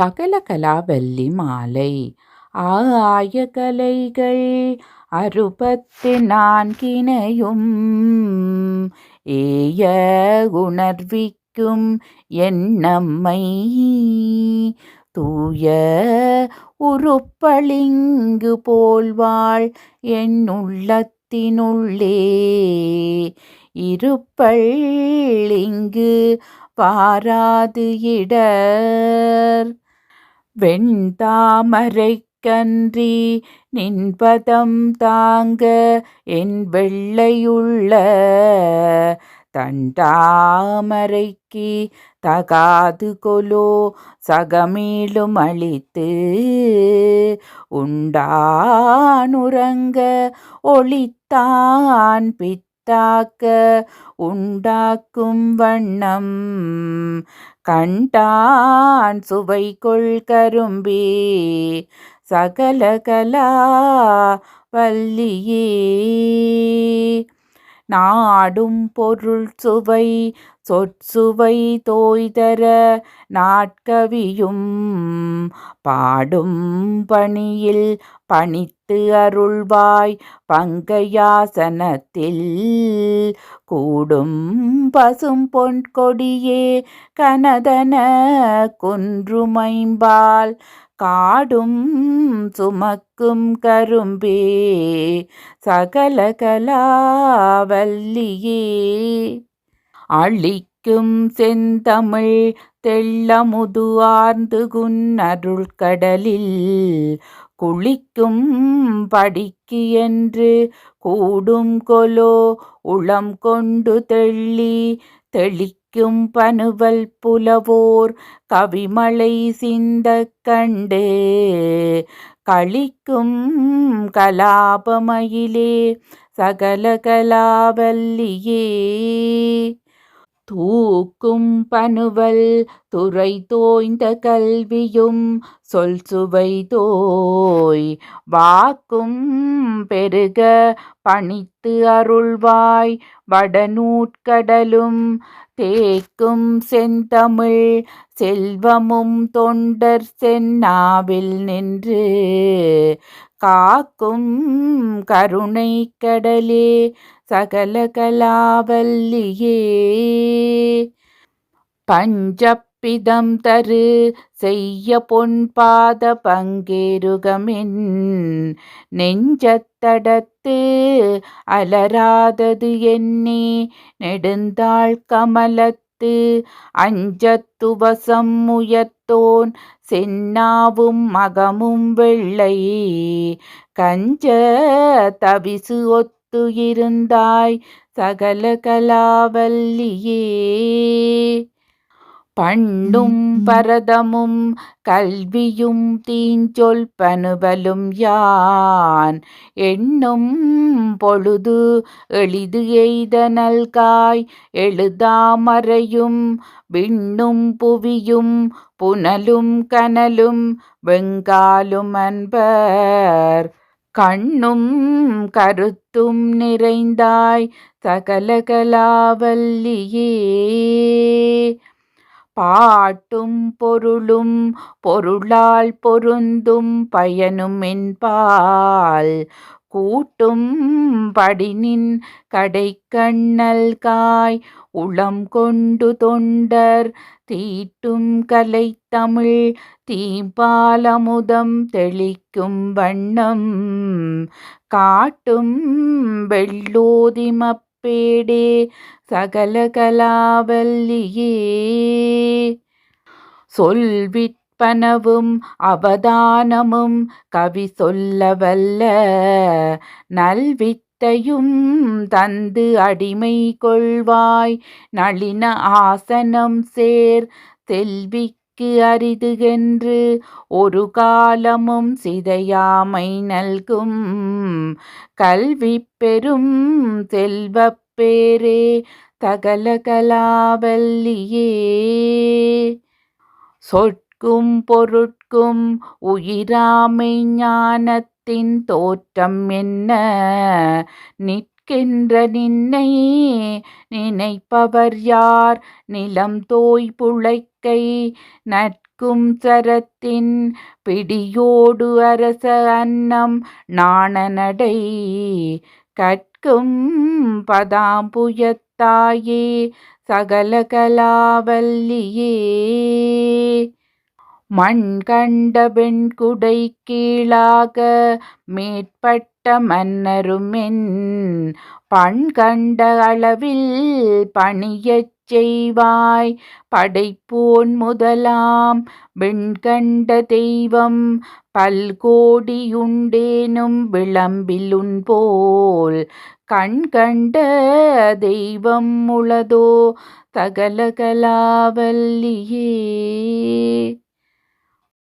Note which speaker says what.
Speaker 1: சகல கலாவல்லி மாலை. ஆய கலைகள் அறுபத்து நான்கினையும் ஏய உணர்விக்கும் என்னம்மை தூய உருப்பளிங்கு போல்வாள் என் உள்ளத்தினுள்ளே இருப்பள் இங்கு பாராது இடர். வெண்தாமரை கன்றி நின்பதம் தாங்க என் வெள்ளையுள்ள. தண்டாமரைக்கு தகாது கொலோ சகமேலும் அழித்து உண்டானுறங்க ஒளித்தான் பித்து பித்தாக்க உண்டாக்கும் வண்ணம் கண்டான் சுவை கொள் கரும்பே. சகலகலா வல்லியே. நாடும் பொருள் சுவை சொற்சுவை தோய்தர நாட்கவியும். பாடும் பணியில் பணித்து அருள்வாய் பங்கையாசனத்தில். கூடும் பசும் பொன் கொடியே கனதன குன்றுமைம்பால் காடும் சுமக்கும் கரும்பே சகலகலாவல்லியே அழிக்கும் செந்தமிழ் தெள்ளமுது ஆர்ந்து குன்னருள் கடலில் குளிக்கும் படிக்கு என்று கூடும் கொலோ உளம் கொண்டு தெள்ளி தெளி தெளிக்கும் பனுவல் புலவோர் கவிமலை சிந்த கண்டு களிக்கும் கலாபமயிலே சகல கலாவல்லியே. தூக்கும் பனுவல் துறை தோய்ந்த கல்வியும் சொல் சுவை தோய். வாக்கும் பெருக பணித்து அருள்வாய். வடநூட்கடலும் தேக்கும் செந்தமிழ் செல்வமும் தொண்டர் சென்னாவில் நின்று. காக்கும் கருணை கடலே சகல கலாவல்லியே. பஞ்சப் பிதம் தரு செய்ய பொன்பாத பங்கேருகமின். நெஞ்சத்தடத்து அலராதது என்னே நெடுந்தாள் கமலத்து அஞ்சத்துவசம் உயர்த்தோன் சென்னாவும் மகமும் வெள்ளை கஞ்ச தவிசு ஒத்து இருந்தாய் சகல கலாவல்லியே. பண்டும் பரதமும் கல்வியும் தீஞ்சொல் பனுபலும் யான் எண்ணும் பொழுது எளிது எய்த நல்காய் எழுதாமறையும் விண்ணும் புவியும் புனலும் கனலும் வெங்காலும் அன்பர் கண்ணும் கருத்தும் நிறைந்தாய் சகலகலாவல்லியே பாட்டும் பொருளும் பொருளால் பொருந்தும் பயனும் என்பால் கூட்டும் படினின் கடைக்கண்ணல் காய் உளம் கொண்டு தொண்டர் தீட்டும் கலை தமிழ் தீபாலமுதம் தெளிக்கும் வண்ணம் காட்டும் வெள்ளோதிமப் பேடே சகலகலாவல்லியே சொல்விற்பனவும் அவதானமும் கவி சொல்லவல்ல நல்வித்தையும் தந்து அடிமை கொள்வாய். நளின ஆசனம் சேர் செல்வி அரிது அரிதுகென்று ஒரு காலமும் சிதையாமை நல்கும். கல்வி பெரும் செல்வப் பேரே தகல சொற்கும் பொருட்கும் உயிராமை ஞானத்தின் தோற்றம் என்ன? நிற்கின்ற நின்னை நினைப்பவர் யார்? நிலம் தோய் புழைக்கை நட்கும் சரத்தின் பிடியோடு அரச அன்னம் நாணநடை கற்கும் பதாம்புயத்தாயே சகல கலாவல்லியே. மண் கண்ட பெண் குடை கீழாக மேற்பட்ட பட்ட மன்னருமென் பண் கண்ட அளவில் பணியச் செய்வாய். படைப்போன் முதலாம் வெண்கண்ட தெய்வம் பல்கோடியுண்டேனும் விளம்பிலுன் போல் கண் கண்ட தெய்வம் உளதோ தகலகலாவல்லியே.